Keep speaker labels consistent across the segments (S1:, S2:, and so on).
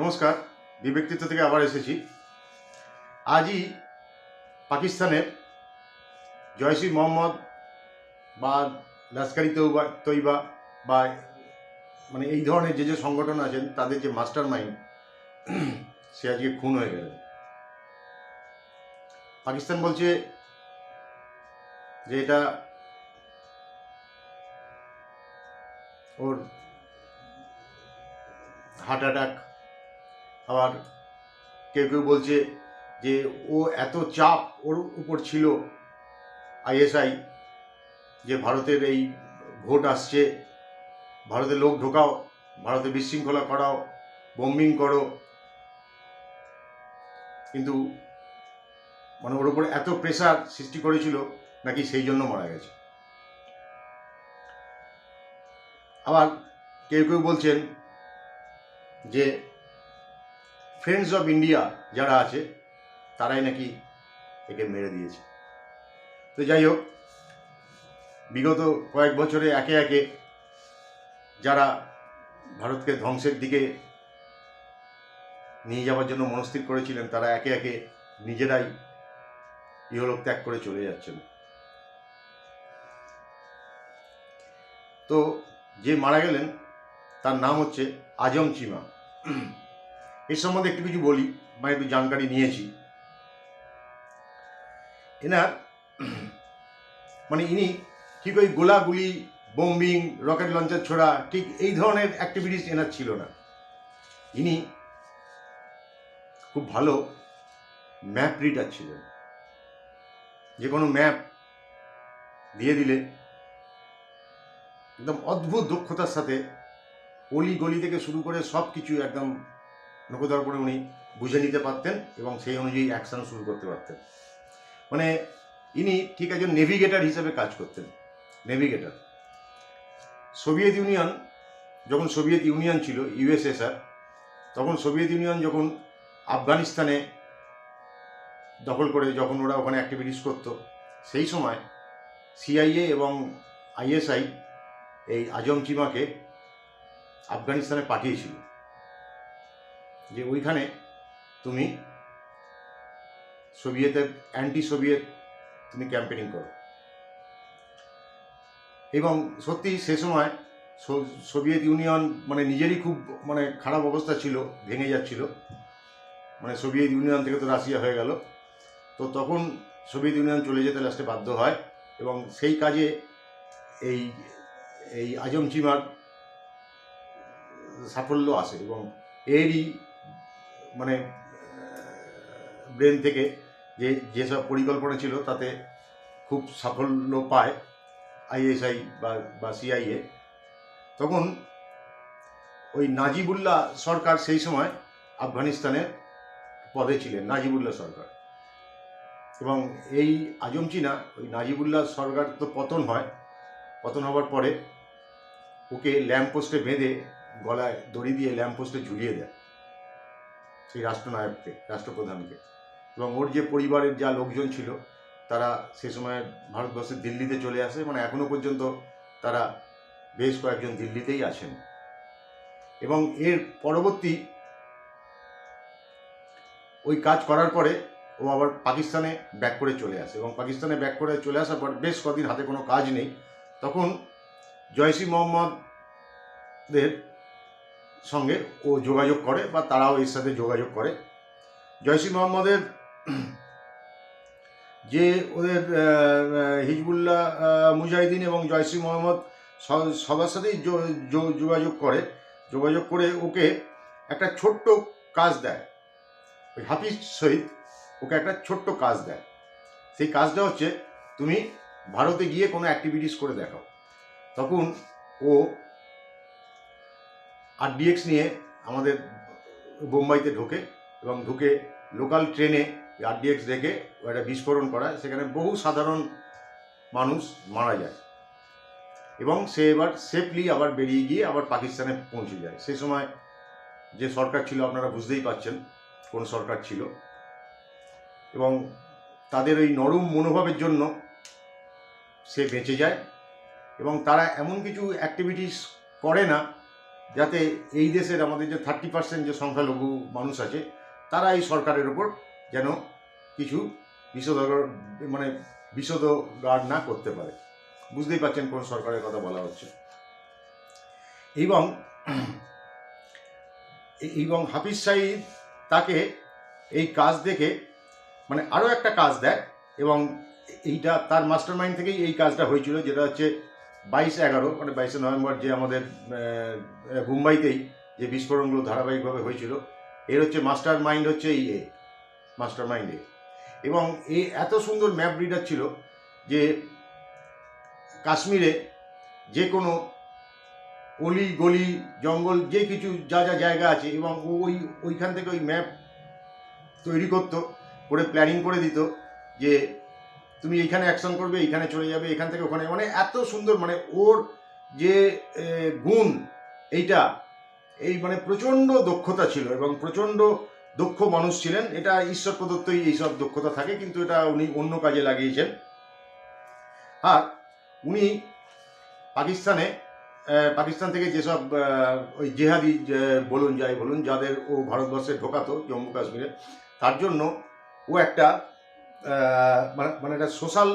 S1: নমস্কার বিব্যক্তিত্ব থেকে আবার এসেছি। আজই পাকিস্তানের জয়সি মোহাম্মদ বা লস্করি তৈবা তৈবা বা মানে এই ধরনের যে যে সংগঠন আছেন, তাদের যে মাস্টার মাইন্ড সে আজকে খুন হয়ে গেলেন পাকিস্তান বলছে যে এটা ওর হার্ট অ্যাটাক আবার কেউ কেউ বলছে যে ও এত চাপ ওর উপর ছিল আইএসআই যে ভারতের এই ভোট আসছে ভারতে লোক ঢোকাও ভারতে বিশৃঙ্খলা করাও বোম্বিং করো। কিন্তু মানে ওর উপর এত প্রেশার সৃষ্টি করেছিল নাকি সেই জন্য মারা গেছে। আবার কেউ কেউ বলছেন যে ফ্রেন্ডস অফ ইন্ডিয়া যারা আছে, তারাই নাকি একে মেরে দিয়েছে। তো যাই হোক, বিগত কয়েক বছরে একে একে যারা ভারতকে ধ্বংসের দিকে নিয়ে যাওয়ার জন্য মনস্থির করেছিলেন, তারা একে একে নিজেরাই ইহলোক ত্যাগ করে চলে যাচ্ছেন। তো যে মারা গেলেন, তার নাম হচ্ছে আজম চিমা। এর সম্বন্ধে একটু কিছু বলি, বা একটু জানকারি নিয়েছি। এনার মানে ইনি ঠিক ওই গোলাগুলি, বোম্বিং, রকেট লঞ্চার ছোড়া, ঠিক এই ধরনের অ্যাক্টিভিটিস এনার ছিল না। ইনি খুব ভালো ম্যাপ রিডার ছিলেন। যে কোনো ম্যাপ দিয়ে দিলে একদম অদ্ভুত দক্ষতার সাথে অলি গলি থেকে শুরু করে সব কিছু একদম নকদর্পণে উনি বুঝে নিতে পারতেন এবং সেই অনুযায়ী অ্যাকশন শুরু করতে পারতেন। মানে ইনি ঠিক একজন নেভিগেটর হিসেবে কাজ করতেন নেভিগেটর সোভিয়েত ইউনিয়ন যখন সোভিয়েত ইউনিয়ন ছিল ইউএসএসআর তখন সোভিয়েত ইউনিয়ন যখন আফগানিস্তানে দখল করে, যখন ওরা ওখানে অ্যাক্টিভিটিস করতো, সেই সময় সিআইএ এবং আইএসআই এই আজম চিমাকে আফগানিস্তানে পাঠিয়েছিল। যে ওইখানে তুমি সোভিয়েতের অ্যান্টি সোভিয়েত তুমি ক্যাম্পেনিং করো। এবং সত্যি সে সময় সোভিয়েত ইউনিয়ন মানে নিজেরই খুব মানে খারাপ অবস্থা ছিল, ভেঙে যাচ্ছিল। মানে সোভিয়েত ইউনিয়ন থেকে তো রাশিয়া হয়ে গেল। তো তখন সোভিয়েত ইউনিয়ন চলে যেতে লাস্টে বাধ্য হয় এবং সেই কাজে এই এই আজম চিমার সাফল্য আসে এবং এরই মানে ব্রেন থেকে যে যেসব পরিকল্পনা ছিল তাতে খুব সাফল্য পায় আইএসআই বা বা সিআইএ। তখন ওই নাজিবুল্লাহ সরকার সেই সময় আফগানিস্তানের পদে ছিলেন, নাজিবুল্লাহ সরকার। এবং এই আজম চীনা, ওই নাজিবুল্লাহ সরকার তো পতন হয়, পতন হওয়ার পরে ওকে ল্যাম্পপোস্টে বেঁধে গলায় দড়ি দিয়ে ল্যাম্পপোস্টে ঝুলিয়ে দেয়। সেই রাষ্ট্রনায়ককে, রাষ্ট্রপ্রধানকে। এবং ওর যে পরিবারের যা লোকজন ছিল, তারা সে সময় ভারতবর্ষের দিল্লিতে চলে আসে মানে এখনও পর্যন্ত তারা বেশ কয়েকজন দিল্লিতেই আছেন। এবং এর পরবর্তী ওই কাজ করার পরে ও আবার পাকিস্তানে ব্যাক করে চলে আসে। এবং পাকিস্তানে ব্যাক করে চলে আসার পর বেশ কদিন হাতে কোনো কাজ নেই। তখন জয়সি মোহাম্মদদের সঙ্গে ও যোগাযোগ করে বা তারাও এর সাথে যোগাযোগ করে। জয়সি মোহাম্মদের যে ওদের হিজবুল্লাহ মুজাহিদিন এবং জয়সি মোহাম্মদ সবার সাথেই যোগাযোগ করে। যোগাযোগ করে ওকে একটা ছোট্ট কাজ দেয়। ওই হাফিজ শহীদ ওকে একটা ছোট্ট কাজ দেয়। সেই কাজটা হচ্ছে, তুমি ভারতে গিয়ে কোনো অ্যাক্টিভিটিস করে দেখাও। তখন ও আর ডিএক্স নিয়ে আমাদের বোম্বাইতে ঢোকে এবং ঢুকে লোকাল ট্রেনে আরডিএক্স রেখে একটা বিস্ফোরণ করায়। সেখানে বহু সাধারণ মানুষ মারা যায় এবং সে এবার সেফলি আবার বেরিয়ে গিয়ে আবার পাকিস্তানে পৌঁছে যায়। সেই সময় যে সরকার ছিল, আপনারা বুঝতেই পাচ্ছেন কোন সরকার ছিল। এবং তাদের ওই নরম মনোভাবের জন্য সে বেঁচে যায় এবং তারা এমন কিছু অ্যাক্টিভিটিস করে না যাতে এই দেশের আমাদের যে থার্টি পার্সেন্ট যে সংখ্যালঘু মানুষ আছে, তারা এই সরকারের ওপর যেন কিছু বিশোধকর মানে বিশোধগার না করতে পারে। বুঝতেই পারছেন কোন সরকারের কথা বলা হচ্ছে। এবং এবং হাফিজ সাইদ তাকে এই কাজ দেখে মানে আরও একটা কাজ দেয় এবং এইটা তার মাস্টার মাইন্ড থেকেই এই কাজটা হয়েছিল, যেটা হচ্ছে বাইশ এগারো মানে বাইশে নভেম্বর যে আমাদের মুম্বাইতেই যে বিস্ফোরণগুলো ধারাবাহিকভাবে হয়েছিল, এর হচ্ছে মাস্টার মাইন্ড হচ্ছে এই এ মাস্টার মাইন্ডে এবং এ এত সুন্দর ম্যাপ রিডার ছিল যে কাশ্মীরে যে কোনো অলি গলি, জঙ্গল, যে কিছু যা যা জায়গা আছে এবং ওই, ওইখান থেকে ওই ম্যাপ তৈরি করতো, করে প্ল্যানিং করে দিত যে তুমি এইখানে অ্যাকশন করবে এইখানে চলে যাবে, এখান থেকে ওখানে। মানে এত সুন্দর মানে ওর যে গুণ, এইটা, এই মানে প্রচণ্ড দক্ষতা ছিল এবং প্রচণ্ড দক্ষ মানুষ ছিলেন। এটা ঈশ্বর প্রদত্তই এইসব দক্ষতা থাকে, কিন্তু এটা উনি অন্য কাজে লাগিয়েছেন। আর উনি পাকিস্তানে পাকিস্তান থেকে যেসব ওই জেহাদি বলুন যাই বলুন, যাদের ও ভারতবর্ষে ঢোকাতো, জম্মু কাশ্মীরে, তার জন্য ও একটা মানে একটা সোশ্যাল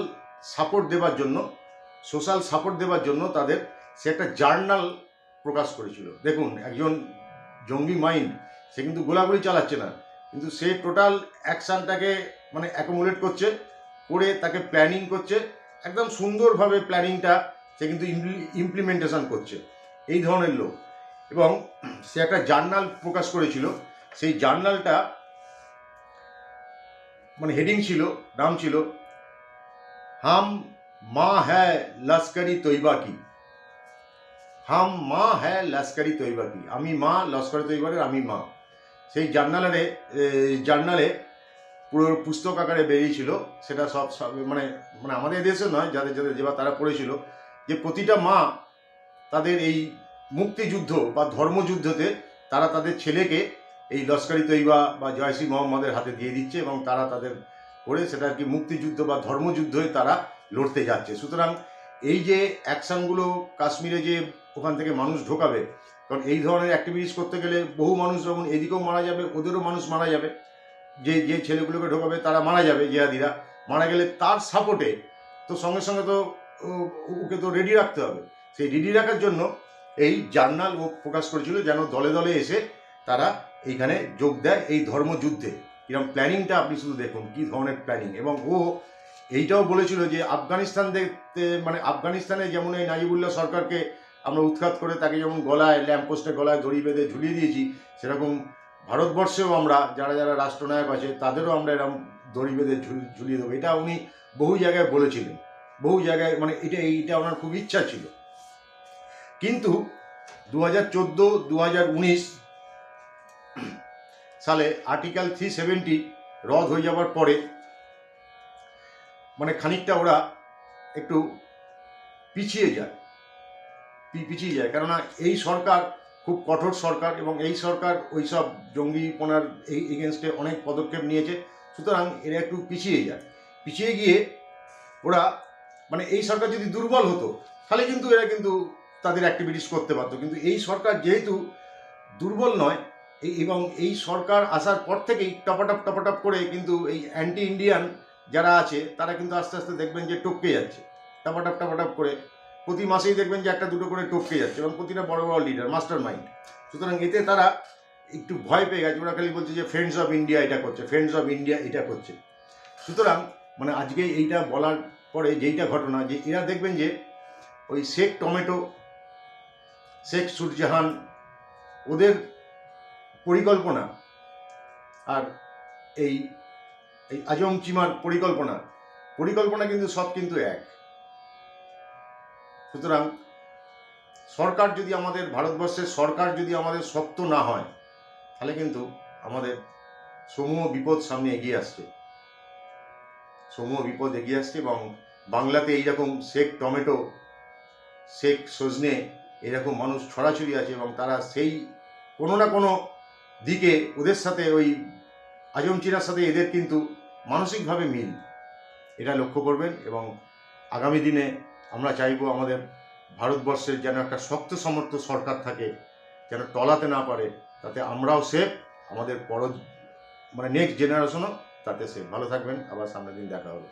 S1: সাপোর্ট দেওয়ার জন্য সোশ্যাল সাপোর্ট দেওয়ার জন্য তাদের সে একটা জার্নাল প্রকাশ করেছিল। দেখুন, একজন জঙ্গি মাইন্ড সে কিন্তু গোলাগুলি চালাচ্ছে না, কিন্তু সে টোটাল অ্যাকশানটাকে মানে অ্যাকোমোলেট করছে, করে তাকে প্ল্যানিং করছে, একদম সুন্দরভাবে প্ল্যানিংটা সে কিন্তু ইমপ্লিমেন্টেশন করছে, এই ধরনের লোক। এবং সে একটা জার্নাল প্রকাশ করেছিল, সেই জার্নালটা মানে হেডিং ছিল, নাম ছিল, হাম মা হ্যায় লস্করি তৈবা কি। হাম মা হ্যায় লস্করি তৈবা কি। আমি মা, লস্করি তৈবারের আমি মা। সেই জার্নালে জার্নালে পুরো পুস্তক আকারে বেরিয়েছিল। সেটা সব সব মানে মানে আমাদের দেশে নয়, যাদের যাদের যেবার তারা পড়েছিল, যে প্রতিটা মা তাদের এই মুক্তিযুদ্ধ বা ধর্মযুদ্ধতে তারা তাদের ছেলেকে এই লস্করি তৈবা বা জয়সি মোহাম্মদের হাতে দিয়ে দিচ্ছে এবং তারা তাদের করে সেটা আর কি মুক্তিযুদ্ধ বা ধর্মযুদ্ধই তারা লড়তে যাচ্ছে। সুতরাং এই যে অ্যাকশানগুলো কাশ্মীরে যে ওখান থেকে মানুষ ঢোকাবে, কারণ এই ধরনের অ্যাক্টিভিটিস করতে গেলে বহু মানুষ যেমন এদিকেও মারা যাবে, ওদেরও মানুষ মারা যাবে। যে যে ছেলেগুলোকে ঢোকাবে তারা মারা যাবে, জিহাদিরা। মারা গেলে তার সাপোর্টে তো সঙ্গে সঙ্গে তো ওকে তো রেডি রাখতে হবে। সেই রেডি রাখার জন্য এই জার্নাল ও প্রকাশ করেছিল যেন দলে দলে এসে তারা এইখানে যোগ দেয় এই ধর্মযুদ্ধে। কীরকম প্ল্যানিংটা আপনি শুধু দেখুন, কি ধরনের প্ল্যানিং? এবং ও এইটাও বলেছিল যে আফগানিস্তান দেখতে মানে আফগানিস্তানে যেমন এই নাজিবুল্লাহ সরকারকে আমরা উৎখাত করে তাকে যেমন গলায় ল্যাম্পপোস্টে গলায় দড়ি বেঁধে ঝুলিয়ে দিয়েছি, সেরকম ভারতবর্ষেও আমরা, যারা যারা রাষ্ট্রনায়ক আছে, তাদেরও আমরা এরকম দড়ি বেঁধে ঝুলিয়ে দেবো। এটা উনি বহু জায়গায় বলেছিলেন। বহু জায়গায় মানে এটা, এইটা ওনার খুব ইচ্ছা ছিল। কিন্তু দু হাজার চোদ্দ দু হাজার উনিশ সালে আর্টিকেল থ্রি সেভেন্টি রদ হয়ে যাওয়ার পরে মানে খানিকটা ওরা একটু পিছিয়ে যায় পিছিয়ে যায়। কেননা এই সরকার খুব কঠোর সরকার এবং এই সরকার ওই সব জঙ্গিপনার এই এগেনস্টে অনেক পদক্ষেপ নিয়েছে, সুতরাং এরা একটু পিছিয়ে যায়। পিছিয়ে গিয়ে ওরা মানে এই সরকার যদি দুর্বল হতো, তাহলে কিন্তু এরা কিন্তু তাদের অ্যাক্টিভিটিস করতে পারতো। কিন্তু এই সরকার যেহেতু দুর্বল নয় এবং এই সরকার আসার পর থেকেই টপাটপ টপাটপ করে কিন্তু এই অ্যান্টি ইন্ডিয়ান যারা আছে, তারা কিন্তু আস্তে আস্তে দেখবেন যে টপকে যাচ্ছে। টপাটপ টপাটপ করে প্রতি মাসেই দেখবেন যে একটা দুটো করে টপকে যাচ্ছে এবং প্রতিটা বড় বড় লিডার মাস্টার মাইন্ড সুতরাং এতে তারা একটু ভয় পেয়ে গেছে, ওরা খালি বলছে যে ফ্রেন্ডস অফ ইন্ডিয়া এটা করছে ফ্রেন্ডস অফ ইন্ডিয়া এটা করছে। সুতরাং মানে আজকে এইটা বলার পরে যেইটা ঘটনা, যে এরা দেখবেন যে ওই শেখ টমেটো, শেখ সুরজাহান, ওদের পরিকল্পনা আর এই এই আজম চিমার পরিকল্পনা পরিকল্পনা কিন্তু সব কিন্তু এক। সুতরাং সরকার যদি আমাদের, ভারতবর্ষের সরকার যদি আমাদের শক্ত না হয়, তাহলে কিন্তু আমাদের সমূহ বিপদ সামনে এগিয়ে আসছে। সমূহ বিপদ এগিয়ে আসছে এবং বাংলাতে এইরকম শেখ টমেটো শেখ সজনে এরকম মানুষ ছড়াছড়ি আছে এবং তারা সেই কোনো না কোনো দিকে ওদের সাথে ওই আজম চিনার সাথে এদের কিন্তু মানসিকভাবে মিল। এটা লক্ষ্য করবেন এবং আগামী দিনে আমরা চাইব আমাদের ভারতবর্ষের যেন একটা শক্ত সমর্থ সরকার থাকে, যেন টলাতে না পারে, তাতে আমরাও সেফ আমাদের পর মানে নেক্সট জেনারেশনও তাতে সেফ ভালো থাকবেন, আবার সামনের দিন দেখা হবে।